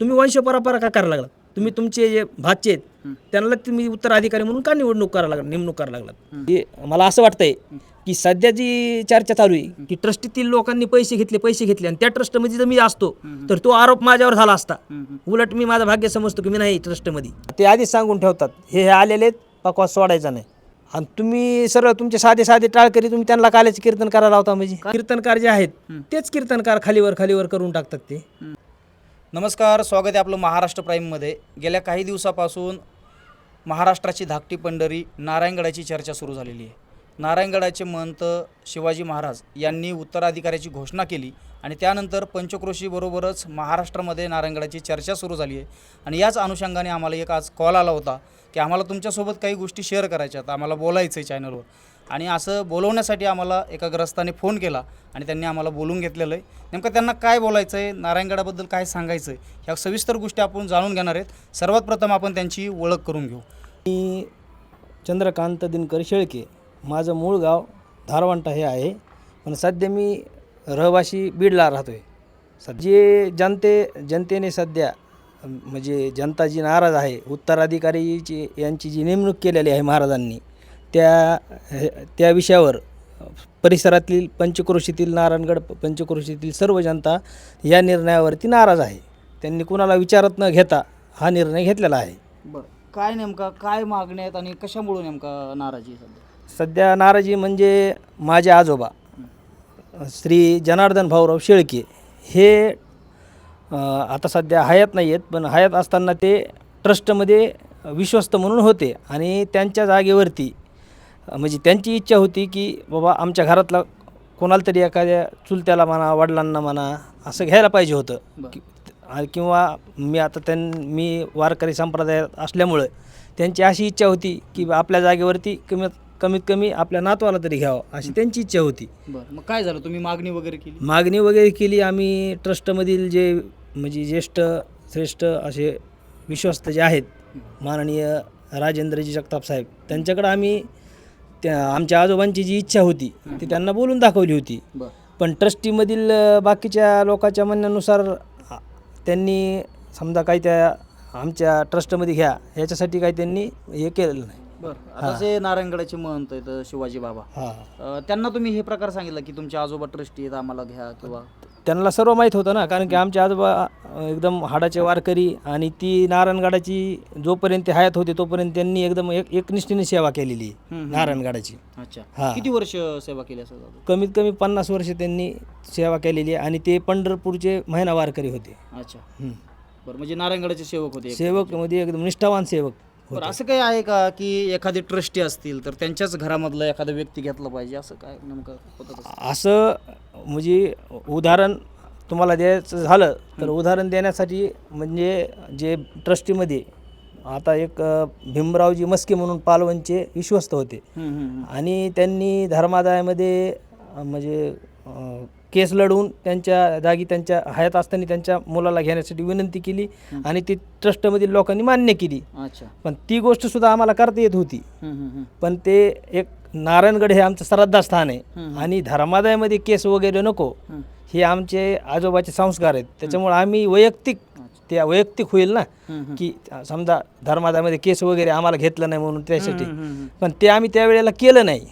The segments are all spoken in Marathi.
तुम्ही वंश परंपरा का करायला लागलात? तुम्ही तुमचे जे भाचे आहेत त्यांना तुम्ही उत्तराधिकारी म्हणून का निवडणूक करायला लागला नेमणूक करायला लागलात? हे. मला असं वाटतंय की सध्या जी चर्चा चालू आहे की ट्रस्टीतील लोकांनी पैसे घेतले पैसे घेतले आणि त्या ट्रस्टमध्ये जर मी असतो तर तो आरोप माझ्यावर झाला असता. उलट मी माझं भाग्य समजतो की मी नाही ट्रस्टमध्ये. ते आधीच सांगून ठेवतात हे हे आलेले आहेत पकवास सोडायचा नाही. आणि तुम्ही सरळ तुमचे साधे साधे टाळकरी तुम्ही त्यांना काल्याचे कीर्तन करायला लावता म्हणजे? कीर्तनकार जे आहेत तेच कीर्तनकार खालीवर खालीवर करून टाकतात ते. नमस्कार स्वागत आहे आपलं महाराष्ट्र प्राईममध्ये. गेल्या काही दिवसापासून महाराष्ट्राची धाकटी पंढरी नारायणगडाची चर्चा सुरू झालेली आहे. नारायणगडाचे महंत शिवाजी महाराज यांनी उत्तराधिकाऱ्याची घोषणा केली आणि त्यानंतर पंचक्रोशीबरोबरच महाराष्ट्रामध्ये नारायणगडाची चर्चा सुरू झाली आहे. आणि याच अनुषंगाने आम्हाला एक आज कॉल आला होता. की आम्हाला तुमच्यासोबत काही गोष्टी शेअर करायच्या आहेत. आम्हाला बोलायचं आहे चॅनलवर आणि असं बोलवण्यासाठी आम्हाला एका ग्रस्ताने फोन केला आणि त्यांनी आम्हाला बोलून घेतलेलं आहे. नेमकं त्यांना काय बोलायचं आहे नारायणगडाबद्दल काय सांगायचं आहे ह्या सविस्तर गोष्टी आपण जाणून घेणार आहेत. सर्वात प्रथम आपण त्यांची ओळख करून घेऊ. मी चंद्रकांत दिनकर शेळके. माझं मूळ गाव धारवंटा हे आहे. पण सध्या मी रहवाशी बीडला राहतो आहे सध्या जे जनते जनतेने सध्या म्हणजे जनता जी नाराज आहे उत्तराधिकारीची यांची जी नेमणूक केलेली आहे महाराजांनी त्या त्या विषयावर परिसरातील पंचक्रोशीतील नारायणगड पंचक्रोशीतील सर्व जनता या निर्णयावरती नाराज आहे. त्यांनी कुणाला विचारत न घेता हा निर्णय घेतलेला आहे. बरं. काय नेमका काय मागण्या आहेत आणि कशामुळे नेमका नाराजी आहे सध्या? सध्या नाराजी म्हणजे माझे आजोबा श्री जनार्दन भाऊराव शेळके हे आता सध्या हयात नाही आहेत पण हयात असताना ते ट्रस्टमध्ये विश्वस्त म्हणून होते. आणि त्यांच्या जागेवरती म्हणजे त्यांची इच्छा होती की बाबा आमच्या घरातला कोणाला तरी एखाद्या चुलत्याला म्हणा वडिलांना म्हणा असं घ्यायला पाहिजे होतं. किंवा मी आता त्यां मी वारकरी संप्रदायात असल्यामुळं त्यांची अशी इच्छा होती की आपल्या जागेवरती कमीत कमीत कमी आपल्या नातवाला तरी घ्यावं अशी त्यांची इच्छा होती. बरं. मग काय झालं? तुम्ही मागणी वगैरे केली? मागणी वगैरे केली. आम्ही ट्रस्टमधील जे म्हणजे ज्येष्ठ श्रेष्ठ असे विश्वस्त जे आहेत माननीय राजेंद्रजी जगताप साहेब त्यांच्याकडं आम्ही त्या आमच्या आजोबांची जी इच्छा होती ती त्यांना बोलून दाखवली होती. पण ट्रस्टीमधील बाकीच्या लोकांच्या म्हणण्यानुसार त्यांनी समजा काही त्या आमच्या ट्रस्टमध्ये घ्या याच्यासाठी काही त्यांनी हे केलेलं नाही. बरं. आता जे नारायणगडाचे महंत आहेत शिवाजी बाबा त्यांना तुम्ही हे प्रकार सांगितलं की तुमचे आजोबा ट्रस्टी आहेत आम्हाला घ्या किंवा त्यांना सर्व माहीत होतं ना कारण की आमचे आजोबा एकदम हाडाचे वारकरी आणि ती नारायणगडाची जोपर्यंत ते हयात होते तोपर्यंत त्यांनी एकदम एक एकनिष्ठेने सेवा केलेली. नारायणगडाची अच्छा हा. किती वर्ष सेवा केली असं दादा? कमीत कमी पन्नास वर्ष त्यांनी सेवा केलेली आहे आणि ते पंढरपूरचे महिना वारकरी होते अच्छा. बरं म्हणजे नारायणगडाचे सेवक होते सेवकमध्ये एकदम निष्ठावान सेवक बरं असं काही आहे का की एखादे ट्रस्टी असतील तर त्यांच्याच घरामधला एखादा व्यक्ती घेतला पाहिजे असं काय नेमकं होतं तसं? असं म्हणजे उदाहरण तुम्हाला द्यायचं झालं तर उदाहरण देण्यासाठी म्हणजे जे ट्रस्टीमध्ये आता एक अ, भीमरावजी मस्के म्हणून पालवणचे विश्वस्त होते हम्म, हम्म, हम्म. आणि त्यांनी धर्मादायामध्ये अ, म्हणजे केस लढवून त्यांच्या जागी त्यांच्या हयात असताना त्यांच्या मुलाला घेण्यासाठी विनंती केली आणि ती ट्रस्टमधील लोकांनी मान्य केली पण ती गोष्टसुद्धा आम्हाला करता येत होती. पण ते एक नारायणगड हे आमचं श्रद्धास्थान आहे हम्म. आणि धर्मादायामध्ये केस वगैरे नको. हे आमचे आजोबाचे संस्कार आहेत त्याच्यामुळे आम्ही वैयक्तिक त्या वैयक्तिक होईल ना. की समजा धर्मादायामध्ये केस वगैरे आम्हाला घेतलं नाही म्हणून त्यासाठी. पण ते आम्ही त्यावेळेला केलं नाही.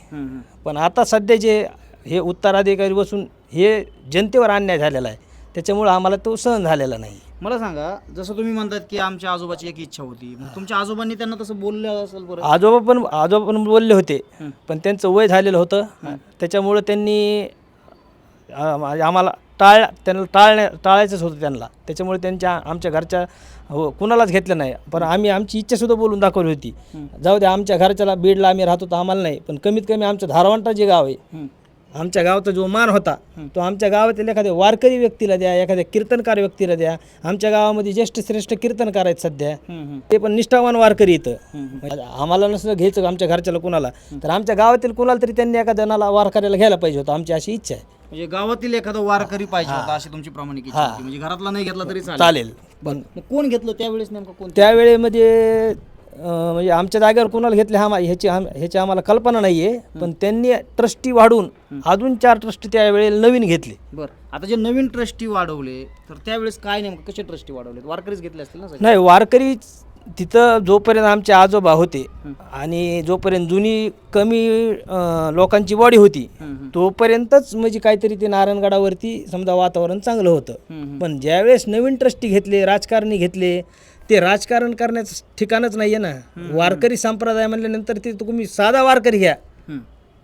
पण आता सध्या जे हे उत्तराधिकारी बसून हे जनतेवर अन्याय झालेला आहे. त्याच्यामुळं आम्हाला तो सहन झालेला नाही. मला सांगा जसं तुम्ही म्हणतात की आमच्या आजोबाची एक इच्छा होती. मग तुमच्या आजोबांनी त्यांना तसं बोललं असेल बरं? आजोबा पण आजोबा पण बोलले होते हं. पण त्यांचं वय झालेलं होतं. त्याच्यामुळं त्यांनी आम्हाला टाळ त्यांना टाळण्या टाळायचंच होतं त्यांना. त्याच्यामुळे त्यांच्या आमच्या घरच्या हो कुणालाच घेतलं नाही. पण आम्ही आमची इच्छासुद्धा बोलून दाखवली होती. जाऊ द्या आमच्या घरच्याला बीडला आम्ही राहतो तर आम्हाला नाही पण कमीत कमी आमचं धारवांटा जे गाव आहे. आमच्या गावाचा जो मान होता तो आमच्या गावातील एखाद्या वारकरी व्यक्तीला द्या एखाद्या कीर्तनकार व्यक्तीला द्या. आमच्या गावामध्ये ज्येष्ठ श्रेष्ठ कीर्तनकार आहेत सध्या. ते पण निष्ठावान वारकरी इथं. आम्हाला नसलं घ्यायचं आमच्या घरच्याला कुणाला? तर आमच्या गावातील कुणाला तरी त्यांनी एका जणाला वारकऱ्याला घ्यायला पाहिजे होतं आमची अशी इच्छा आहे. म्हणजे गावातील एखादा वारकरी पाहिजे होता अशी तुमची प्रामाणिक इच्छा होती. म्हणजे घरातला नाही घेतला तरी चालेल. चालेल. पण मग कोण घेतलं त्यावेळेस नेमकं कोण त्यावेळेमध्ये म्हणजे आमच्या जागेवर कोणाला घेतले हा ह्याची आम ह्याची आम्हाला कल्पना नाही आहे पण त्यांनी ट्रस्टी वाढून अजून चार ट्रस्टी त्यावेळेला नवीन घेतले. बरं. आता जे नवीन ट्रस्टी वाढवले तर त्यावेळेस काय नेमकं कसे ट्रस्टी वाढवले? वारकरीच घेतले असतील ना सगळे? नाही वारकरी तिथं जोपर्यंत आमचे आजोबा होते आणि जोपर्यंत जुनी कमी अं, लोकांची बॉडी होती. तोपर्यंतच म्हणजे काहीतरी ते नारायणगडावरती समजा वातावरण चांगलं होतं. पण ज्यावेळेस नवीन ट्रस्टी घेतले राजकारणी घेतले ते राजकारण करण्याचं ठिकाणच नाही आहे ना वारकरी संप्रदाय म्हणल्यानंतर ते तुम्ही साधा वारकरी घ्या.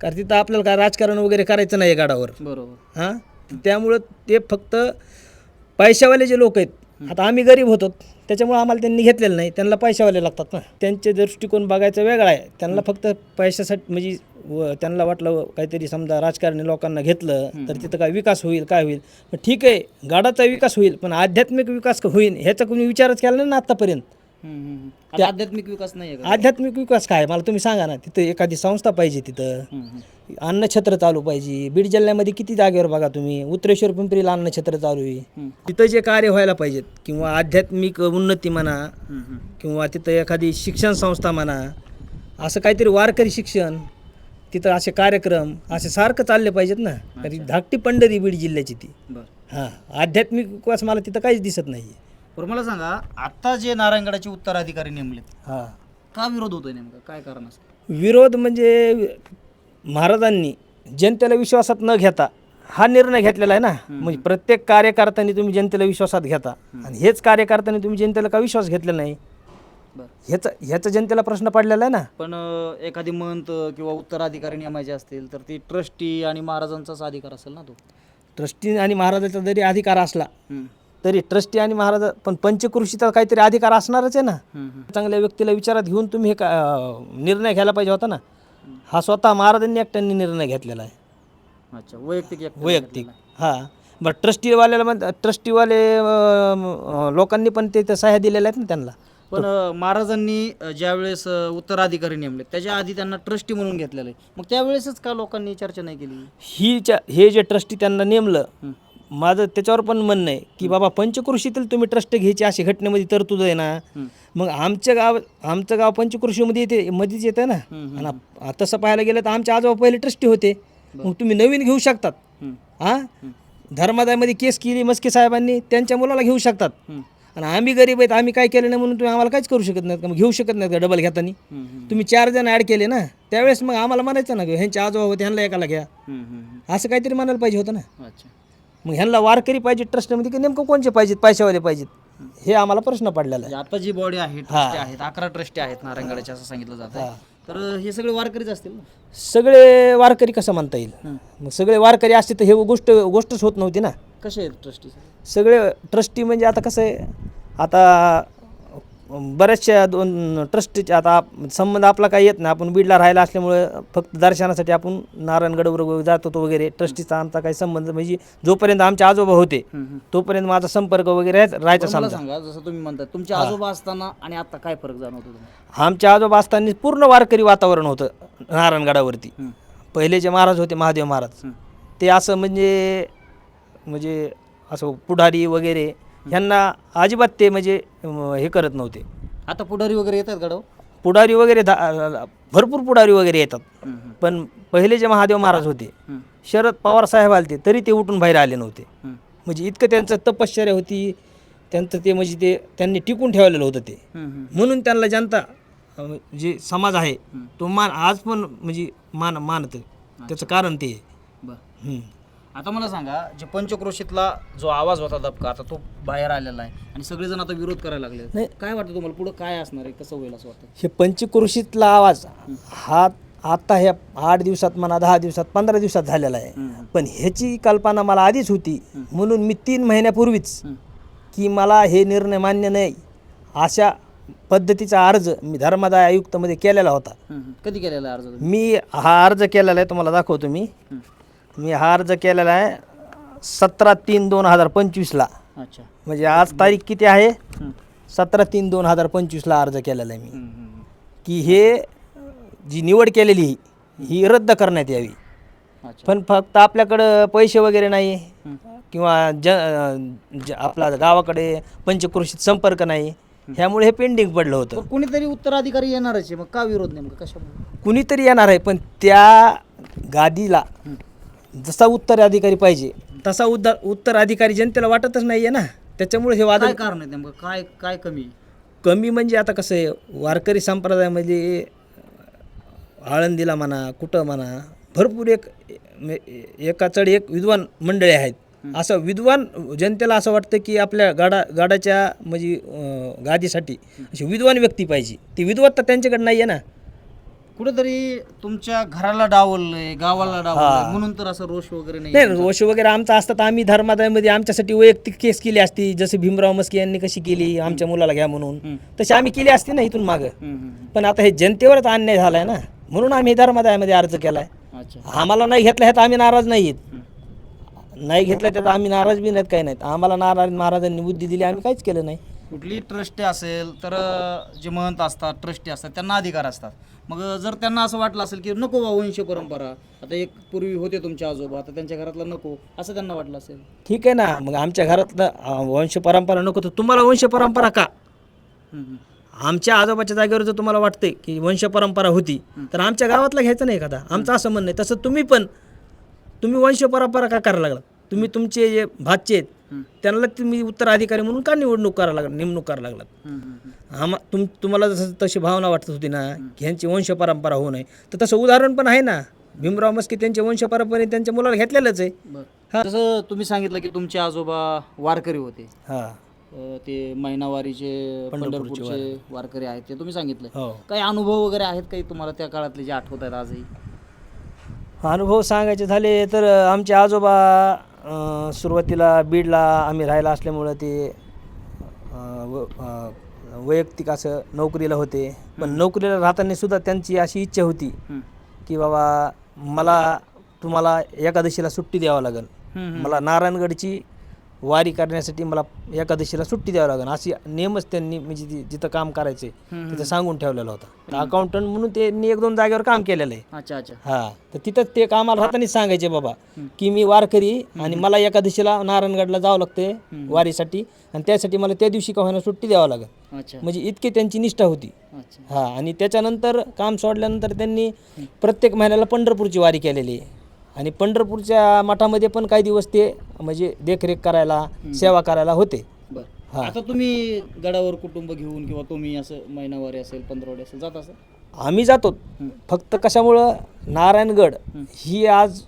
कारण तिथं आपल्याला काय राजकारण वगैरे करायचं नाही गडावर. बरोबर. हां? त्यामुळं ते फक्त पैशावाले जे लोक आहेत आता आम्ही गरीब होतो. त्याच्यामुळे आम्हाला त्यांनी घेतलेलं नाही. त्यांना पैशावाले लागतात ना. त्यांचे दृष्टिकोन बघायचा वेगळा आहे. त्यांना फक्त पैशासाठी म्हणजे व त्यांना वाटलं काहीतरी समजा राजकारणी लोकांना घेतलं तर तिथं काय विकास होईल काय होईल? ठीक आहे गाडाचा विकास होईल पण आध्यात्मिक विकास होईल ह्याचा कोणी विचारच केला नाही ना आत्तापर्यंत. आता आध्यात्मिक विकास नाही आहे आध्यात्मिक विकास काय? मला तुम्ही सांगा ना तिथं एखादी संस्था पाहिजे तिथं. अन्नछत्र चालू पाहिजे. बीड जिल्ह्यामध्ये किती जागेवर बघा तुम्ही? उत्तरेश्वर पिंपरीला अन्नछत्र चालू आहे. तिथं जे कार्य व्हायला पाहिजेत किंवा आध्यात्मिक उन्नती म्हणा. किंवा तिथं एखादी शिक्षण संस्था म्हणा असं काहीतरी वारकरी शिक्षण तिथं असे कार्यक्रम असे सारखं चालले पाहिजेत ना. तरी धाकटी पंढरी बीड जिल्ह्याची ती. हां आध्यात्मिक विकास मला तिथं काहीच दिसत नाही बरं मला सांगा आता जे नारायणगडाचे उत्तराधिकारी नेमलेत हां. का विरोध होतोय नेमका? काय कारण असं विरोध म्हणजे महाराजांनी जनतेला विश्वासात न घेता हा निर्णय घेतलेला आहे ना. म्हणजे प्रत्येक कार्यकर्त्यांनी तुम्ही जनतेला विश्वासात घेता. आणि हेच कार्यकर्त्यांनी तुम्ही जनतेला का विश्वास घेतलेला नाही? बरं. ह्याचा ह्याचा जनतेला प्रश्न पडलेला आहे ना. पण अं, एखादी मंत किंवा उत्तराधिकारी नेमायचे असतील तर ती ट्रस्टी आणि महाराजांचाच अधिकार असेल ना तो? ट्रस्टी आणि महाराजाचा जरी अधिकार असला हम्म, तरी ट्रस्टी आणि महाराज पण पंचकृषीचा काहीतरी अधिकार असणारच आहे ना. चांगल्या व्यक्तीला विचारात घेऊन तुम्ही हे का निर्णय घ्यायला पाहिजे होता ना. हा स्वतः महाराजांनी एकट्यांनी निर्णय घेतलेला आहे. अच्छा वैयक्तिक वैयक्तिक हां. बरं ट्रस्टीवाल्याला पण ट्रस्टीवाले लोकांनी पण ते त्या सह्या दिलेल्या आहेत ना त्यांना. पण महाराजांनी ज्यावेळेस उत्तराधिकारी नेमले त्याच्या आधी त्यांना ट्रस्टी म्हणून घेतलेलं आहे. मग त्यावेळेसच का लोकांनी चर्चा नाही केली? ही हे जे ट्रस्टी त्यांना नेमलं. माझं त्याच्यावर पण म्हणणं आहे की बाबा पंचकृषीतील तुम्ही ट्रस्ट घ्यायची अशी घटनेमध्ये तरतूद आहे ना. मग आमचं गाव आमचं गाव पंचकृषीमध्ये येते मध्येच येतं ना. आणि तसं पाहायला गेलं तर आमचे आजोबा पहिले ट्रस्टी होते. मग तुम्ही नवीन घेऊ शकतात. हां धर्मादायमध्ये केस केली मस्के साहेबांनी त्यांच्या मुलाला घेऊ शकतात. आणि आम्ही गरीब आहेत आम्ही काय केलं नाही म्हणून तुम्ही आम्हाला काहीच करू शकत नाहीत का? मग घेऊ शकत नाहीत का डबल घेताना? तुम्ही चार जण ॲड केले ना त्यावेळेस मग आम्हाला म्हणायचं ना ह्यांचे आजोबा होते ह्यांना एकाला घ्या. असं काहीतरी म्हणायला पाहिजे होतं ना. मग ह्यांना वारकरी पाहिजे ट्रस्टमध्ये की नेमकं कोणचे पाहिजेत? पैशावाले पाहिजेत? हे आम्हाला प्रश्न पडलेला आहे. म्हणजे आता जी बॉडी आहे ट्रस्टी आहेत अकरा ट्रस्टी आहेत नारायणगडाच्या असं सांगितलं जात तर हे सगळे वारकरीच असतील ना? सगळे वारकरी कसं म्हणता येईल. मग सगळे वारकरी असते तर हे गोष्ट गोष्टच होत नव्हती ना. कसे आहेत ट्रस्टी सगळे ट्रस्टी म्हणजे आता कसं आहे? आता बऱ्याचशा दोन ट्रस्टीचे आता संबंध आपला काही येत नाही. आपण बीडला राहायला असल्यामुळे फक्त दर्शनासाठी आपण नारायणगडवर वगैरे जात होतो वगैरे. ट्रस्टीचा आमचा काही संबंध म्हणजे जोपर्यंत आमचे आजोबा होते तोपर्यंत माझा संपर्क वगैरे राहायचा- मला सांगा जसं तुम्ही म्हणता तुमचे आजोबा असताना आणि आता काय फरक जाणवतो आमच्या आजोबा असताना पूर्ण वारकरी वातावरण होतं नारायणगडावरती. पहिले जे महाराज होते महादेव महाराज. ते असं म्हणजे म्हणजे असं पुढारी वगैरे ह्यांना अजिबात ते म्हणजे हे करत नव्हते. आता पुढारी वगैरे येतात गडावर पुढारी वगैरे धा- भरपूर पुढारी वगैरे येतात. पण पहिले जे महादेव महाराज होते शरद पवार साहेब आलते तरी ते उठून बाहेर आले नव्हते. म्हणजे इतकं त्यांचं तपश्चर्या होती त्यांचं ते म्हणजे ते त्यांनी टिकून ठेवलेलं होतं ते. म्हणून त्यांना जनता अं, जे समाज आहे. तो मान आज पण म्हणजे मान मानतं. त्याचं कारण ते आहे. हम्म. आता मला सांगा जे पंचक्रोशीतला जो आवाज होता दबका आता तो बाहेर आलेला आहे आणि सगळेजण आता विरोध करायला लागले नाही. काय वाटतं तुम्हाला? पुढे काय असणार आहे? कसं होईल असं वाटतं? हे पंचकृषीतला आवाज हा. आता ह्या आठ दिवसात म्हणा दहा दिवसात पंधरा दिवसात झालेला आहे. पण ह्याची कल्पना मला आधीच होती. म्हणून मी तीन महिन्यापूर्वीच की मला हे निर्णय मान्य नाही. अशा पद्धतीचा अर्ज मी धर्मादाय आयुक्तमध्ये केलेला होता. कधी केलेला अर्ज तुम्ही? मी हा अर्ज केलेला आहे तुम्हाला दाखवतो मी. मी हा अर्ज केलेला आहे सतरा तीन दोन हजार पंचवीसला. अच्छा. म्हणजे आज तारीख किती आहे? सतरा तीन दोन हजार पंचवीसला अर्ज केलेला आहे मी. की हे जी निवड केलेली ही ही रद्द करण्यात यावी. अच्छा. पण फक्त आपल्याकडं पैसे वगैरे नाही किंवा ज ज- आपला गावाकडे पंचकृषीत संपर्क नाही ह्यामुळे हे पेंडिंग पडलं होतं. पण कोणीतरी उत्तराधिकारी येणारच आहे मग का विरोध नेमका? कशामुळे? कुणीतरी येणार आहे पण त्या गादीला जसा उत्तराधिकारी पाहिजे. तसा उद्दा उत्तराधिकारी जनतेला वाटतच नाही आहे ना. त्याच्यामुळे हे वाद काय कारण आहे नेमकं? काय काय कमी? कमी म्हणजे आता कसं आहे वारकरी संप्रदायामध्ये आळंदीला म्हणा कुठं म्हणा भरपूर एक एका चढ एक विद्वान मंडळी आहेत. असं विद्वान जनतेला असं वाटतं की आपल्या गाडा गाडाच्या म्हणजे गादीसाठी अशी विद्वान व्यक्ती पाहिजे. ती विद्वत्ता त्यांच्याकडे नाही आहे ना. कुठेतरी तुमच्या घराला डावललंय गावाला डावललंय म्हणून तर असं रोष वगैरे नाही नाही रोष वगैरे आमचा असतात आम्ही धर्मादायामध्ये आमच्यासाठी वैयक्तिक केस केली असती जसे भीमराव मस्के यांनी कशी केली आमच्या मुलाला घ्या म्हणून. तशी आम्ही केली असती ना इथून मागं. पण आता हे जनतेवरच अन्याय झालाय ना. म्हणून आम्ही धर्मादायामध्ये अर्ज केलाय. आम्हाला नाही घेतलं ह्यात आम्ही नाराज नाही आहेत नाही घेतलं त्यात आम्ही नाराज बी नाहीत काही नाहीत. आम्हाला नाराज महाराजांनी बुद्धी दिली आम्ही काहीच केलं नाही. कुठली ट्रस्टी असेल तर जे महंत असतात ट्रस्टी असतात त्यांना अधिकार असतात. मग जर त्यांना असं वाटलं असेल की नको बा वंश परंपरा आता एक पूर्वी होते तुमचे आजोबा आता त्यांच्या घरातला नको असं त्यांना वाटलं असेल? ठीक आहे ना मग आमच्या घरातलं वंश परंपरा नको तर तुम्हाला वंश परंपरा का. आमच्या आजोबाच्या जागेवर जर तुम्हाला वाटतंय की वंश परंपरा होती तर आमच्या गावातला घ्यायचं नाही एखादा आमचं असं म्हणणं आहे. तसं तुम्ही पण तुम्ही वंश परंपरा का करायला लागला? तुम्ही तुमचे जे भाचे आहेत त्यांना तुम्ही उत्तराधिकारी म्हणून का निवडणूक करायला लागला नेमणूक करायला लागलात? हम्म. आम्हा तुम तुम्हाला जसं तशी भावना वाटत होती ना की ह्यांची वंश परंपरा होऊ नये. तर तसं उदाहरण पण आहे ना. भीमराव मस्के त्यांच्या वंश परंपरेने त्यांच्या मुलाला घेतलेलंच आहे. बरं. जसं तुम्ही सांगितलं की तुमचे आजोबा वारकरी होते. हां. अं, ते मैनावारीचे पंढरपूरचे वारकरी. आहेत ते तुम्ही सांगितलं. हो. काही अनुभव वगैरे आहेत काही तुम्हाला त्या काळातले जे आठवत आहेत आजही? अनुभव सांगायचे झाले तर आमचे आजोबा अं, सुरुवातीला बीडला आम्ही राहायला असल्यामुळं ते अं, व- अं, वैयक्तिक असं नोकरीला होते. पण नोकरीला राहताना सुद्धा त्यांची अशी इच्छा होती हम्म. की बाबा मला तुम्हाला एकादशीला सुट्टी द्यावं लागेल. हम्म, मला नारायणगडची वारी करण्यासाठी मला एकादशीला सुट्टी द्यावं लागेल. अशी नेमच त्यांनी म्हणजे ती- जिथं काम करायचे तिथं सांगून ठेवलेलं होतं. अकाउंटंट म्हणून त्यांनी एक दोन जागेवर काम केलेलं आहे. अच्छा अच्छा. हा तर तिथं ते कामाला राहतानाच सांगायचे बाबा की मी वारकरी आणि मला एकादशीला नारायणगडला जावं लागते वारीसाठी आणि त्यासाठी मला त्या दिवशी का होईना सुट्टी द्यावं लागेल. अच्छा. म्हणजे इतकी त्यांची निष्ठा होती. अच्छा. हा आणि त्याच्यानंतर काम सोडल्यानंतर त्यांनी प्रत्येक महिन्याला पंढरपूरची वारी केलेली आहे. आणि पंढरपूरच्या मठामध्ये पण काही दिवस ते म्हणजे देखरेख करायला सेवा करायला होते. बरं. आता तुम्ही गडावर कुटुंब घेऊन किंवा तुम्ही असं महिनावारी असेल पंधरवडे असेल जात असं आम्ही जातो. फक्त कशामुळं? नारायणगड ही आज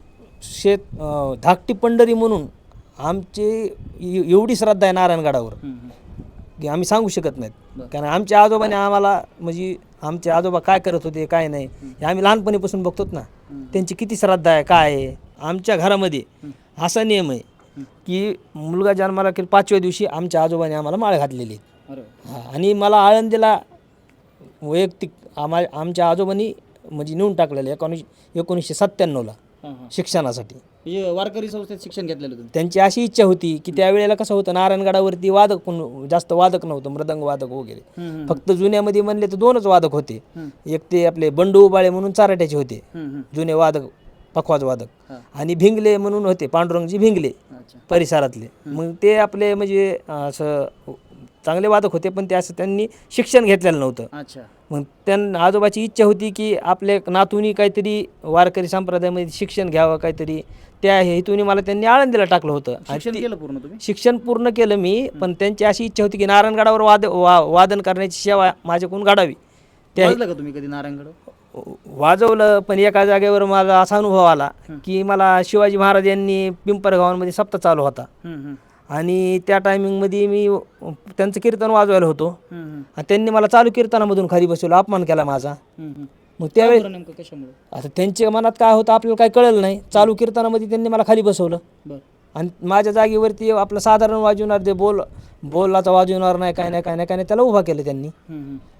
शेत धाकटी पंढरी म्हणून आमची एव- एवढी श्रद्धा आहे नारायणगडावर. की आम्ही सांगू शकत नाहीत. कारण आमच्या आजोबाने आम्हाला म्हणजे आमचे आजोबा काय करत होते काय नाही. हे आम्ही लहानपणीपासून बघतोत ना. त्यांची किती श्रद्धा आहे काय आहे. आमच्या घरामध्ये असा नियम आहे की मुलगा जन्माला की पाचव्या दिवशी आमच्या आजोबाने आम्हाला माळ घातलेली. हा, आणि मला आळंदीला वैयक्तिक आम्हा आमच्या आजोबांनी म्हणजे नेऊन टाकलेलं एकोणीस एकोणीसशे सत्त्याण्णवला शिक्षणासाठी. म्हणजे वारकरी संस्थेत शिक्षण घेतलेलं तुम्ही? त्यांची अशी इच्छा होती की त्यावेळेला कसं होतं नारायणगडावरती वादक कोण जास्त वादक नव्हतं मृदंग वादक वगैरे. हम्म, फक्त जुन्यामध्ये म्हणले तर दोनच वादक होते. एक ते आपले बंडू उबाळे म्हणून चाराट्याचे होते. हम्म. जुने वादक पखवाज वादक. हा. आणि भिंगले म्हणून होते पांडुरंगजी भिंगले अच्छा. परिसरातले. मग ते आपले म्हणजे असं चांगले वादक होते पण ते असं त्यांनी शिक्षण घेतलेलं नव्हतं. अच्छा. मग त्यांना आजोबाची इच्छा होती की आपल्या नातूनी काहीतरी वारकरी संप्रदायामध्ये शिक्षण घ्यावं काहीतरी. त्या हेतूने मला त्यांनी आळंदीला टाकलं होतं. शिक्षण केलं पूर्ण तुम्ही? शिक्षण पूर्ण केलं मी पण त्यांची अशी इच्छा होती की नारायणगडावर वाद वा वादन करण्याची सेवा माझ्याकडून घडावी. त्या वाजलं का तुम्ही कधी नारायणगड? वाजवलं पण एका जागेवर माझा असा अनुभव आला की मला शिवाजी महाराज यांनी पिंपरगावांमध्ये सप्ताह चालू होता. आणि त्या टायमिंगमध्ये मी त्यांचं कीर्तन वाजवायला होतो. आणि त्यांनी मला चालू कीर्तनामधून खाली बसवलं अपमान केला माझा. मग त्यावेळेस नेमकं कशामुळे? आता त्यांच्या मनात काय होतं आपल्याला काय कळलं नाही. चालू कीर्तनामध्ये त्यांनी मला खाली बसवलं. आणि माझ्या जागेवरती आपलं साधारण वाजवणार जे बोल बोलाचा वाजवणार नाही काय नाही काय नाही काय नाही त्याला उभा केलं त्यांनी.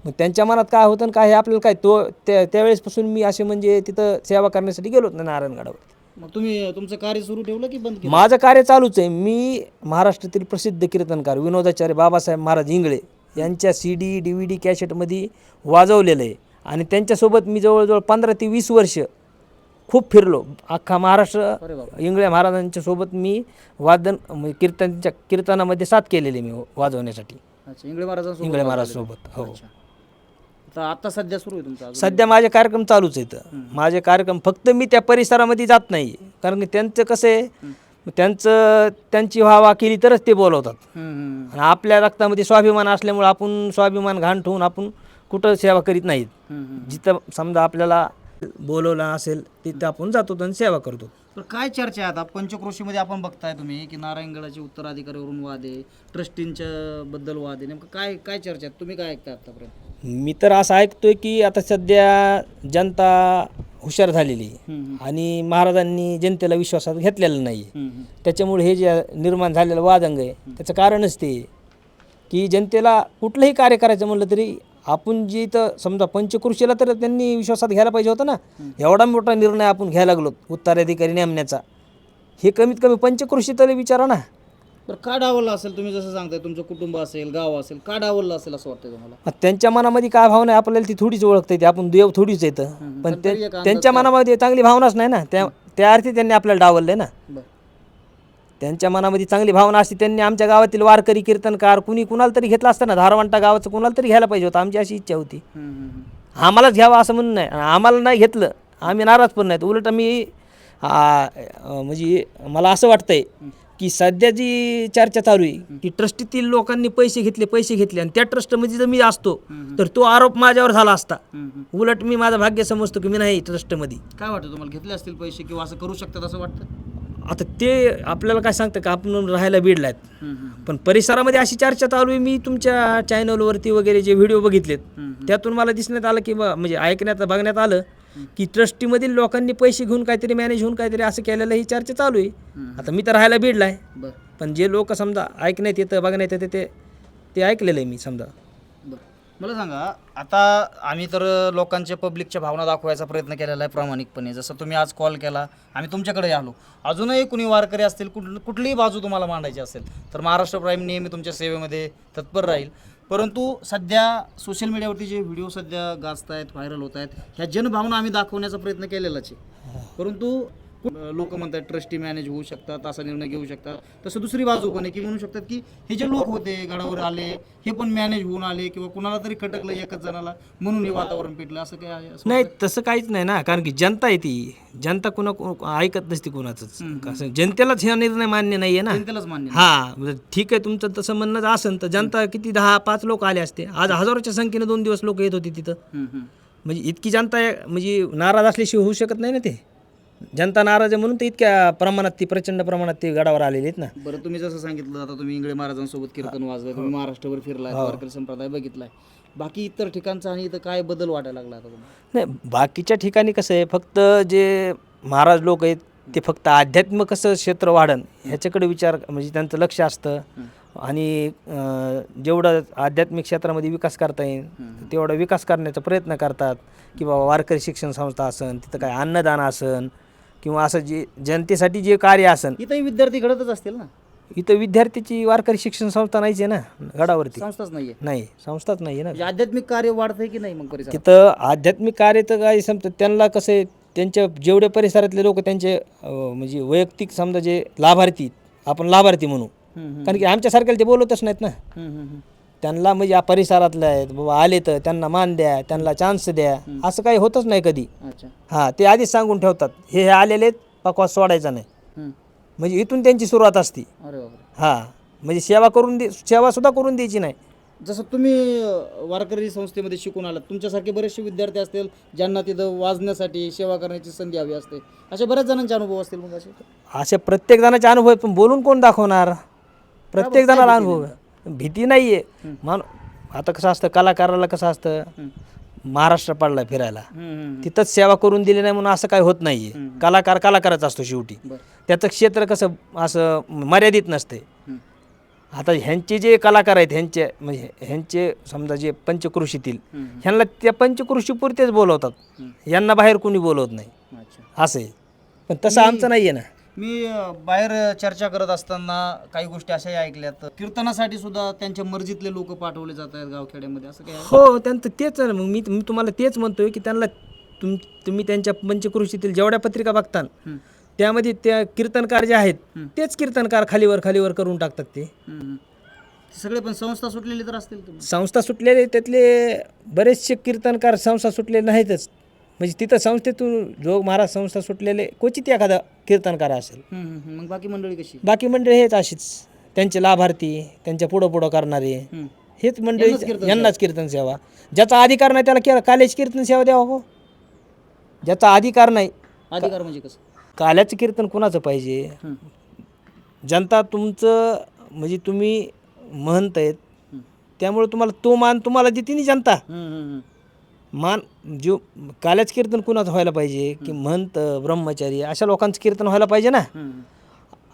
मग त्यांच्या मनात काय होतं काय हे आपल्याला काय तो त्या त्यावेळेसपासून मी असे म्हणजे तिथं सेवा करण्यासाठी गेलोच नाही नारायणगडावर मग तुम्ही तुमचं कार्य सुरू ठेवलं की बंद केलं? माझं कार्य चालूच आहे. मी महाराष्ट्रातील प्रसिद्ध कीर्तनकार विनोदाचार्य बाबासाहेब महाराज इंगळे यांच्या C D D V D कॅसेटमध्ये वाजवलेलं आहे. आणि त्यांच्यासोबत मी जवळजवळ पंधरा ते वीस वर्ष खूप फिरलो. अख्खा महाराष्ट्र इंगळे महाराजांच्या सोबत मी वादन म्हणजे कीर्तनच्या कीर्तनामध्ये साथ केलेली मी वाजवण्यासाठी. इंगळे महाराजांसोबत इंगळे महाराज झाले. सोबत हो. अच्छा आता आता सध्या सुरू आहे तुमचा अजून? सध्या माझे कार्यक्रम चालूच आहेत. माझे कार्यक्रम फक्त मी त्या परिसरामध्ये जात नाही कारण की त्यांचं कसं आहे त्यांचं त्यांची व्हावा केली तरच ते बोलवतात. हम्म, हम्म, आणि आपल्या रक्तामध्ये स्वाभिमान असल्यामुळे आपण स्वाभिमान घाण ठेवून आपण कुठं सेवा करीत नाहीत. हम्म, हम्म. जिथं समजा आपल्याला बोलवलं असेल तिथं आपण जातो आणि सेवा करतो. तर काय चर्चा आहे आता? पंचक्रोशीमध्ये आपण बघताय तुम्ही की नारायणगडाचे उत्तराधिकाऱ्यावरून वाद आहे ट्रस्टींच्या बद्दल वाद आहे नेमकं काय काय चर्चा आहे? तुम्ही काय ऐकता आतापर्यंत? मी तर असं ऐकतोय की आता सध्या जनता हुशार झालेली आणि महाराजांनी जनतेला विश्वासात घेतलेलं नाही. त्याच्यामुळे हे जे निर्माण झालेलं वादंग आहे त्याचं कारणच ते की जनतेला कुठलंही कार्य करायचं म्हणलं तरी आपण जी इथं समजा पंचकृषीला तर त्यांनी विश्वासात घ्यायला पाहिजे होतं ना. एवढा मोठा निर्णय आपण घ्यायला लागलो उत्तराधिकारी नेमण्याचा. हे कमीत कमी पंचकृषी तरी विचारा ना. बरं का डावललं असेल तुम्ही जसं सांगताय तुमचं कुटुंब असेल गाव असेल का डावललं असेल असं वाटतं तुम्हाला. मग त्यांच्या मनामध्ये काय भावना आहे? आपल्याला ती थोडीच ओळखता येते आपण देव थोडीच येतं पण पण ते तरी एक अंदाज त्यांच्या मनामध्ये चांगली भावनाच नाही ना. त्या त्या अर्थी त्यांनी आपल्याला डावललं ना. बरं. त्यांच्या मनामध्ये चांगली भावना असते त्यांनी आमच्या गावातील वारकरी कीर्तनकार कुणी कुणाला तरी घेतला असतं ना धारवंटा गावाचं कुणाला तरी घ्यायला पाहिजे होतं आमची अशी इच्छा होती. आम्हालाच घ्यावं असं म्हणणं नाही आम्हाला नाही घेतलं आम्ही नाराज पण नाहीत. उलट आम्ही म्हणजे मला असं वाटतंय की सध्या जी चर्चा चालू आहे की ट्रस्टीतील लोकांनी पैसे घेतले पैसे घेतले आणि त्या ट्रस्टमध्ये जर मी असतो तर तो आरोप माझ्यावर झाला असता. उलट मी माझं भाग्य समजतो की मी नाही ट्रस्टमध्ये. काय वाटतं तुम्हाला घेतले असतील पैसे किंवा असं करू शकतात असं वाटतं? आता ते आपल्याला काय सांगतं का आपण राहायला बीडला आहेत. पण परिसरामध्ये अशी चर्चा चालू आहे मी तुमच्या चॅनलवरती वगैरे जे व्हिडिओ बघितलेत. त्यातून मला दिसण्यात आलं की म्हणजे ऐकण्यात बघण्यात आलं की ट्रस्टीमधील लोकांनी पैसे घेऊन काहीतरी मॅनेज होऊन काहीतरी असं केलेलं ही चर्चा चालू आहे. आता मी तर राहायला बीडला आहे पण जे लोक समजा ऐकण्यात येतं बघण्यात येतं ते ते ऐकलेलं आहे मी समजा मला सांगा आता आम्ही तर लोकांच्या पब्लिकच्या भावना दाखवायचा प्रयत्न केलेला आहे प्रामाणिकपणे. जसं तुम्ही आज कॉल केला आम्ही तुमच्याकडे आलो. अजूनही कुणी वारकरी असतील कुठ कुठलीही बाजू तुम्हाला मांडायची असेल तर महाराष्ट्र प्राईम नेहमी तुमच्या सेवेमध्ये तत्पर राहील. परंतु सध्या सोशल मीडियावरती जे व्हिडिओ सध्या गाजत आहेत व्हायरल होत आहेत ह्या जनभावना आम्ही दाखवण्याचा प्रयत्न केलेलाच आहे. परंतु लोक म्हणतात ट्रस्टी मॅनेज होऊ शकतात असा निर्णय घेऊ शकतात. तसं दुसरी बाजू पण आहे की म्हणू शकतात की हे जे लोक होते गडावर आले हे पण मॅनेज होऊन आले किंवा कुणाला तरी खटकलं एकच जणाला म्हणून हे वातावरण पेटलं असं काय आहे? असं नाही तसं काहीच नाही ना कारण की जनता आहे ती. जनता कुणा ऐकत नसते कुणाचंच. कसं जनतेलाच हा निर्णय मान्य नाही आहे ना. जनतेलाच मान्य नाही. हा म्हणजे ठीक आहे तुमचं तसं म्हणणं असेल तर जनता किती दहा पाच लोक आले असते. आज हजारोच्या संख्येने दोन दिवस लोक येत होते तिथं. हम्म, हम्म. म्हणजे इतकी जनता आहे, म्हणजे नाराज असल्याशिवाय होऊ शकत नाही ना ते. जनता नाराज आहे म्हणून ते इतक्या प्रमाणात ती प्रचंड प्रमाणात ते गडावर आलेले आहेत ना. बरं तुम्ही जसं सांगितलं आता तुम्ही इंगळे महाराजांसोबत कीर्तन वाजलंय तुम्ही महाराष्ट्रभर फिरलाय वारकरी संप्रदाय बघितलाय. बाकी इतर ठिकाणचा आणि इथं काय बदल वाटायला लागला आता तुम्हाला? नाही बाकीच्या ठिकाणी कसं आहे फक्त जे महाराज लोक आहेत ते फक्त आध्यात्म कसं क्षेत्र वाढन ह्याच्याकडे विचार म्हणजे त्यांचं लक्ष असतं. आणि जेवढं आध्यात्मिक क्षेत्रामध्ये विकास करता येईल तेवढा विकास करण्याचा प्रयत्न करतात किंवा वारकरी शिक्षण संस्था असन तिथं काय अन्नदान असन किंवा असं जे जनतेसाठी जे कार्य असन इथंही विद्यार्थी घडतच असतील ना? इथं विद्यार्थ्याची वारकरी शिक्षण संस्था नाहीच आहे ना गडावरती. संस्थाच नाहीये. नाही संस्थाच नाही आहे ना. म्हणजे आध्यात्मिक कार्य वाढतंय की नाही मग परिसरात? तिथं आध्यात्मिक कार्य तर काय समजा त्यांना कसं आहे त्यांच्या जेवढे परिसरातले लोक त्यांचे अं, म्हणजे वैयक्तिक समजा जे लाभार्थी आपण लाभार्थी म्हणू. हम्म, हम्म. कारण की आमच्यासारख्याला ते बोलतच नाहीत ना. हम्म, हम्म, हम्म. त्यांना म्हणजे या परिसरातले आहेत बाबा आले तर त्यांना मान द्या त्यांना चान्स द्या. असं काही होतच नाही कधी. अच्छा. हां ते आधीच सांगून ठेवतात हे हे आलेले आहेत पकवास सोडायचा नाही. हम्म. म्हणजे इथून त्यांची सुरुवात असते. अरे बापरे. हां म्हणजे सेवा करून दे सेवासुद्धा करून द्यायची नाही. जसं तुम्ही अं, वारकरी संस्थेमध्ये शिकून आलात तुमच्यासारखे बरेचसे विद्यार्थी असतील ज्यांना तिथं वाजण्यासाठी सेवा करण्याची संधी हवी असते. असे बऱ्याच जणांचे अनुभव असतील मग असे? असे प्रत्येक जणाचे अनुभव आहेत पण बोलून कोण दाखवणार? प्रत्येक जणाला अनुभव आहे. भीती नाही आहे मान आता कसं असतं कलाकाराला कसं असतं महाराष्ट्र पडला फिरायला. तिथंच सेवा करून दिली नाही म्हणून असं काही होत नाही आहे कलाकार कलाकारच असतो शेवटी. त्याचं क्षेत्र कसं असं मर्यादित नसते. आता ह्यांचे जे कलाकार आहेत ह्यांचे म्हणजे ह्यांचे समजा जे पंचकृषीतील. ह्यांना त्या पंचकृषीपुरतेच बोलवतात. यांना बाहेर कोणी बोलवत नाही. असं आहे. पण तसं आमचं नाही आहे ना. मी बाहेर चर्चा करत असताना काही गोष्टी अशाही ऐकल्यात. कीर्तनासाठी सुद्धा त्यांच्या मर्जीतले लोक पाठवले जात आहेत गावखेड्यामध्ये. असं काय? हो त्यांचं तेच आहे ना. मग मी मी तुम्हाला तेच म्हणतोय की त्यांना तुम तुम्ही त्यांच्या पंचकृषीतील जेवढ्या पत्रिका बघता हम्म. त्यामध्ये त्या कीर्तनकार जे आहेत तेच कीर्तनकार खालीवर खालीवर करून टाकतात ते. हम्म. सगळे पण संस्था सुटलेली तर असतील तुम्ही संस्था सुटलेले त्यातले बरेचसे कीर्तनकार संस्था सुटलेले नाहीतच. म्हणजे तिथं संस्थेतून जोग महाराज संस्था सुटलेले क्वचित एखादा कीर्तनकार असेल. मग बाकी मंडळी कशी? बाकी मंडळी हेच अशीच. त्यांचे लाभार्थी त्यांच्या पुढं पुढं करणारे. हेच मंडळी यांनाच कीर्तन सेवा. ज्याचा अधिकार नाही त्याला के- काल्याची कीर्तन सेवा द्यावा हो? ज्याचा अधिकार नाही अधिकार म्हणजे कसं? काल्याचं कीर्तन कुणाचं पाहिजे. जनता तुमचं म्हणजे तुम्ही महंत आहेत. त्यामुळे तुम्हाला तो मान तुम्हाला देते नाही जनता. मान जो काल्याच कीर्तन कुणाचं व्हायला पाहिजे की महंत ब्रह्मचारी अशा लोकांचं कीर्तन व्हायला पाहिजे ना.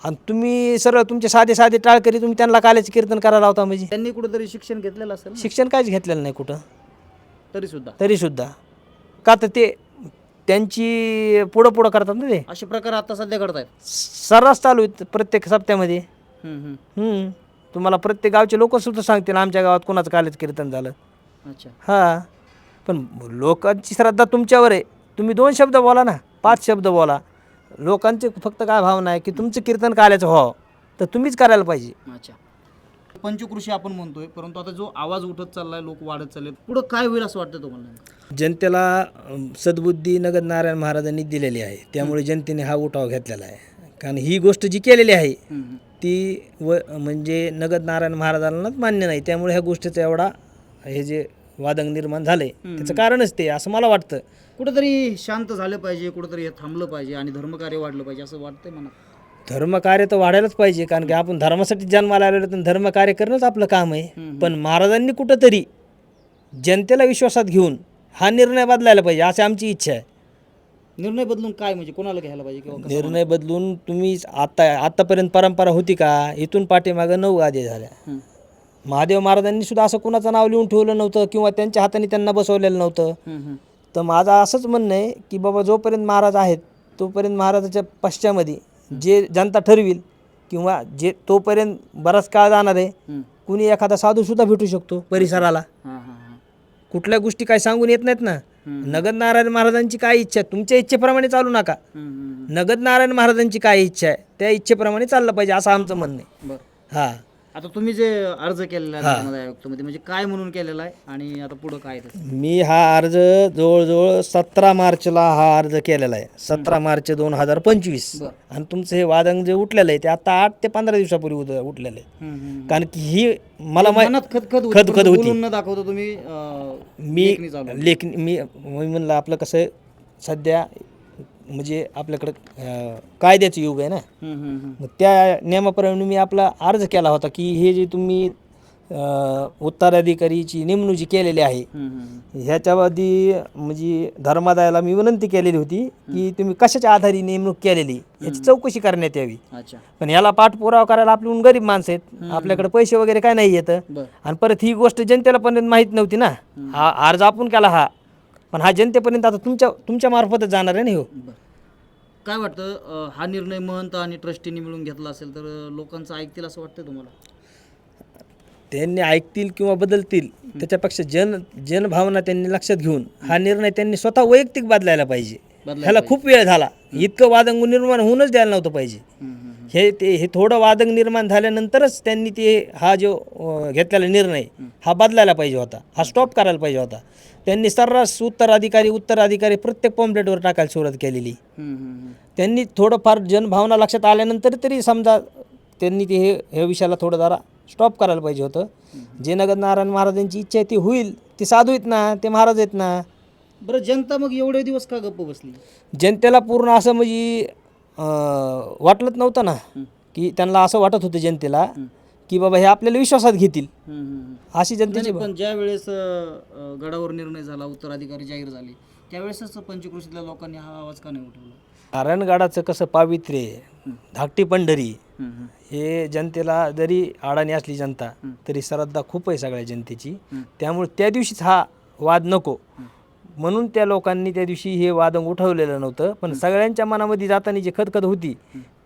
आणि तुम्ही सरळ तुमचे साधे साधे टाळकरी तुम्ही त्यांना काल्याचं कीर्तन करायला लावता म्हणजे? त्यांनी कुठेतरी शिक्षण घेतलेलं असेल? शिक्षण काहीच घेतलेलं नाही कुठं. तरी सुद्धा तरीसुद्धा. का तर ते त्यांची पुढं पुढं करतात ना ते? असे प्रकार आता सध्या घडत आहेत सर्रास चालू आहेत प्रत्येक सप्त्यामध्ये. हम्म, हम्म. हम्म. तुम्हाला प्रत्येक गावचे लोक सुद्धा सांगतील आमच्या गावात कोणाचं कालच कीर्तन झालं. अच्छा. हां. पण लोकांची श्रद्धा तुमच्यावर आहे. तुम्ही दोन शब्द बोला ना. पाच शब्द बोला. लोकांचे फक्त काय भावना आहे की तुमचं कीर्तन काल्याचं व्हावं तर तुम्हीच करायला पाहिजे. अच्छा. पंचकृषी आपण म्हणतोय परंतु आता जो आवाज उठत चाललाय लोक वाढत चालले पुढं काय होईल असं वाटतं तुम्हाला जनतेला अं, सद्बुद्धी नगद नारायण महाराजांनी दिलेली आहे. त्यामुळे जनतेने हा उठाव घेतलेला आहे. कारण ही गोष्ट जी केलेली आहे हम्म. ती व म्हणजे नगद नारायण महाराजांनाच मान्य नाही. त्यामुळे ह्या गोष्टीचा एवढा हे जे वादंग निर्माण झालंय त्याचं कारणच ते असं मला वाटतं. कुठंतरी शांत झालं पाहिजे कुठंतरी हे थांबलं पाहिजे आणि धर्मकार्य वाढलं पाहिजे असं वाटतंय मला. धर्मकार्य तर वाढायलाच पाहिजे कारण की आपण धर्मासाठी जन्माला आलेलो तर धर्मकार्य करणंच आपलं काम आहे. पण महाराजांनी कुठंतरी जनतेला विश्वासात घेऊन हा निर्णय बदलायला पाहिजे अशी आमची इच्छा आहे. निर्णय बदलून काय म्हणजे कोणाला घ्यायला पाहिजे किंवा कसं? निर्णय बदलून तुम्ही आता आतापर्यंत परंपरा होती का? इथून पाठीमागं नऊ गादी झाल्या. महादेव महाराजांनी सुद्धा असं कुणाचं नाव लिहून ठेवलं नव्हतं किंवा त्यांच्या हाताने त्यांना बसवलेलं नव्हतं. तर माझं असंच म्हणणं आहे की बाबा जोपर्यंत महाराज आहेत तोपर्यंत महाराजाच्या पश्चामध्ये जे जनता ठरविल किंवा जे तोपर्यंत बराच काळ जाणार आहे. कुणी एखादा साधूसुद्धा भेटू शकतो परिसराला. कुठल्या गोष्टी काय सांगून येत नाहीत ना. नगद नारायण महाराजांची काय इच्छा आहे? तुमच्या इच्छेप्रमाणे चालू नका. नगद नारायण महाराजांची काय इच्छा आहे? त्या इच्छेप्रमाणे चाललं पाहिजे असं आमचं म्हणणं आहे. हां. आता तुम्ही जे अर्ज केलेला आहे धर्मादाय आयुक्तमध्ये म्हणजे काय म्हणून केलेला आहे आणि आता पुढं काय त्याचं? मी हा अर्ज जवळजवळ सतरा मार्चला हा अर्ज केलेला आहे सतरा मार्च दोन हजार पंचवीस बरं. आणि तुमचं हे वादंग जे उठलेलं आहे ते आता आठ ते पंधरा दिवसापूर्वी उद- उठलेलं आहे हम्म, हम्म. कारण की ही मला मा- मनात खतखत होती, खतखत परंतु होती. बोलून न दाखवता तुम्ही अं, मी लेखणी चालू लेखनी मी मी म्हणलं आपलं कसं आहे, सध्या म्हणजे आपल्याकडं कायद्याचं युग आहे ना. मग त्या नियमाप्रमाणे मी आपला अर्ज केला होता की हे जे तुम्ही अं, उत्तराधिकारीची नेमणूक जी केलेली आहे हम्म, ह्याच्यावरती म्हणजे धर्मादायाला मी विनंती केलेली होती की तुम्ही कशाच्या आधारे नेमणूक केलेली याची चौकशी करण्यात यावी. अच्छा. पण याला पाठपुरावा करायला आपल्याहून गरीब माणसं आहेत. आपल्याकडे पैसे वगैरे काय नाही येतं. बरं. आणि परत ही गोष्ट जनतेला पण माहीत नव्हती ना. हा अर्ज आपण केला हा. पण हा जनतेपर्यंत आता तुमच्या तुमच्या मार्फतच जाणार आहे ना हो? काय वाटतं अं, हा निर्णय महंत आणि ट्रस्टीने मिळून घेतला असेल तर अं, लोकांचं ऐकतील असं वाटतं तुम्हाला? त्यांनी ऐकतील किंवा बदलतील त्याच्यापेक्षा जन जनभावना त्यांनी लक्षात घेऊन हा निर्णय त्यांनी स्वतः वैयक्तिक बदलायला पाहिजे. बदलायला ह्याला खूप वेळ झाला. इतकं वादंग निर्माण होऊनच द्यायला नव्हतं पाहिजे. हम्म, हम्म, हम्म. हे ते हे थोडं वादंग निर्माण झाल्यानंतरच त्यांनी ते हा जो अं, घेतलेला निर्णय हा बदलायला पाहिजे होता. हा स्टॉप करायला पाहिजे होता. त्यांनी सर्रास उत्तराधिकारी उत्तराधिकारी प्रत्येक पॉम्पलेटवर टाकायला सुरुवात केलेली. त्यांनी थोडंफार जनभावना लक्षात आल्यानंतर तरी समजा त्यांनी ते हे ह्या विषयाला थोडं जरा स्टॉप करायला पाहिजे होतं. जे नगद नारायण महाराजांची इच्छा आहे ती होईल. ते साधू आहेत ना ते महाराज आहेत ना. बरं जनता मग एवढे दिवस का गप्प बसली? जनतेला पूर्ण असं म्हणजे वाटलंच नव्हतं ना की त्यांना असं वाटत होतं जनतेला. की बाबा हे आपल्याला विश्वासात घेतील. अशी जनतेची नाही, पण ज्या वेळेस अं, गडावर निर्णय झाला उत्तराधिकारी जाहीर झाले त्यावेळेसच पंचकृषीतल्या लोकांनी हा आवाज का नाही उठवला? नारायणगडाचं कसं पावित्र्य आहे, धाकटी पंढरी. हे जनतेला जरी अडाणी असली जनता तरी श्रद्धा खूप आहे सगळ्या जनतेची. त्यामुळे त्या दिवशीच हा वाद नको. म्हणून त्या लोकांनी त्या दिवशी हे वादंग उठवलेलं नव्हतं. पण सगळ्यांच्या मनामध्ये जाताना जी खतखत होती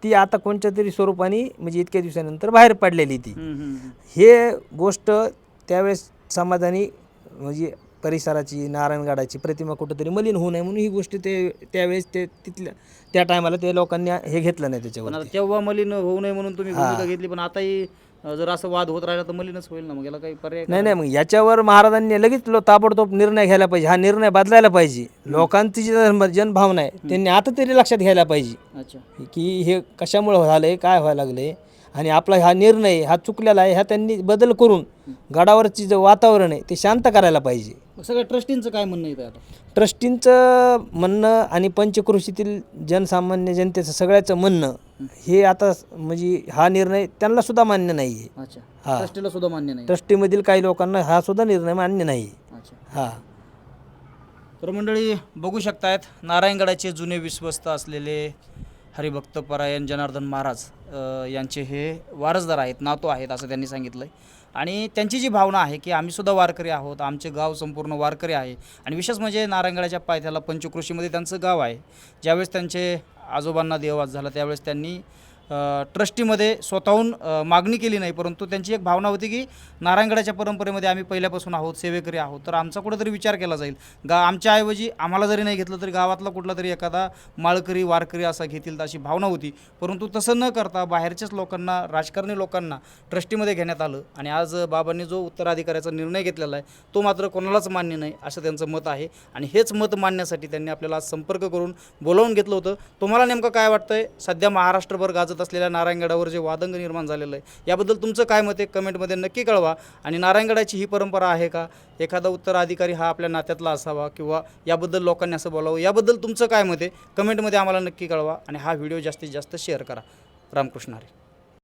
ती आता कोणत्या तरी स्वरूपाने म्हणजे इतक्या दिवसानंतर बाहेर पडलेली ती. हे गोष्ट त्यावेळेस समाजाने म्हणजे परिसराची नारायणगडाची प्रतिमा कुठंतरी मलिन होऊ नये म्हणून ही गोष्ट ते त्यावेळेस ते तिथल्या त्या टायमाला ते लोकांनी हे घेतलं नाही त्याच्यावर तेव्हा मलिन होऊ नये म्हणून तुम्ही भूमिका घेतली पण आताही जर असं वाद होत राहिला तर मलिनच होईल ना मग याला काही पर्याय नाही नाही मग याच्यावर महाराजांनी लगेच लो ताबडतोब निर्णय घ्यायला पाहिजे. हा निर्णय बदलायला पाहिजे. लोकांची जी धर्म- जनभावना आहे त्यांनी आता तरी लक्षात घ्यायला पाहिजे. अच्छा. की हे कशामुळे झालं आहे काय व्हायला लागले आणि आपला हा निर्णय हा चुकलेला आहे ह्या त्यांनी बदल करून गडावरची जे वातावरण आहे ते शांत करायला पाहिजे. मग सगळ्या ट्रस्टींचं काय म्हणणं येतं आता? ट्रस्टींचं म्हणणं आणि पंचकृषीतील जनसामान्य जनतेचं सगळ्याचं म्हणणं हे आता म्हणजे हा निर्णय त्यांना सुद्धा मान्य नाही आहे अच्छा. हा. ट्रस्टीला सुद्धा मान्य नाही ट्रस्टीमधील काही लोकांना हा सुद्धा निर्णय मान्य नाही अच्छा. हा. तर मंडळी बघू शकतायत नारायणगडाचे जुने विश्वस्त असलेले हरिभक्त परायण जनार्दन महाराज यांचे हे वारसदार आहेत नातू आहेत असं त्यांनी सांगितलं आहे आणि त्यांची जी भावना आहे की आम्हीसुद्धा वारकरी आहोत आमचे गाव संपूर्ण वारकरी आहे. आणि विशेष म्हणजे नारायणगडाच्या पायथ्याला पंचकृषीमध्ये त्यांचं गाव आहे. ज्यावेळेस त्यांचे आजोबांना देहवास झाला त्यावेळेस त्यांनी ट्रस्टीमध्ये स्वतःहून मागणी केली नाही परंतु त्यांची एक भावना होती की नारायणगडाच्या परंपरेमध्ये आम्ही पहिल्यापासून आहोत सेवेकरी आहोत. तर आमचा कुठेतरी विचार केला जाईल. गा आमच्याऐवजी आम्हाला जरी नाही घेतलं तरी गावातला कुठला तरी एखादा माळकरी वारकरी असा घेतील तर अशी भावना होती. परंतु तसं न करता बाहेरच्याच लोकांना राजकारणी लोकांना ट्रस्टीमध्ये घेण्यात आलं आणि आज बाबांनी जो उत्तराधिकाऱ्याचा निर्णय घेतलेला आहे तो मात्र कोणालाच मान्य नाही असं त्यांचं मत आहे. आणि हेच मत मांडण्यासाठी त्यांनी आपल्याला आज संपर्क करून बोलावून घेतलं होतं. तुम्हाला नेमकं काय वाटतंय? सध्या महाराष्ट्रभर गाजत असलेल्या नारायणगडावर जे वादंग निर्माण झालेलं आहे याबद्दल तुमचं काय मत आहे? कमेंटमध्ये नक्की कळवा. आणि नारायणगडाची ही परंपरा आहे का? एखादा उत्तराधिकारी हा आपल्या नात्यातला असावा किंवा याबद्दल लोकांनी असं बोलावं याबद्दल तुमचं काय मत आहे? कमेंटमध्ये आम्हाला नक्की कळवा आणि हा व्हिडिओ जास्तीत जास्त शेअर करा. रामकृष्ण हरी.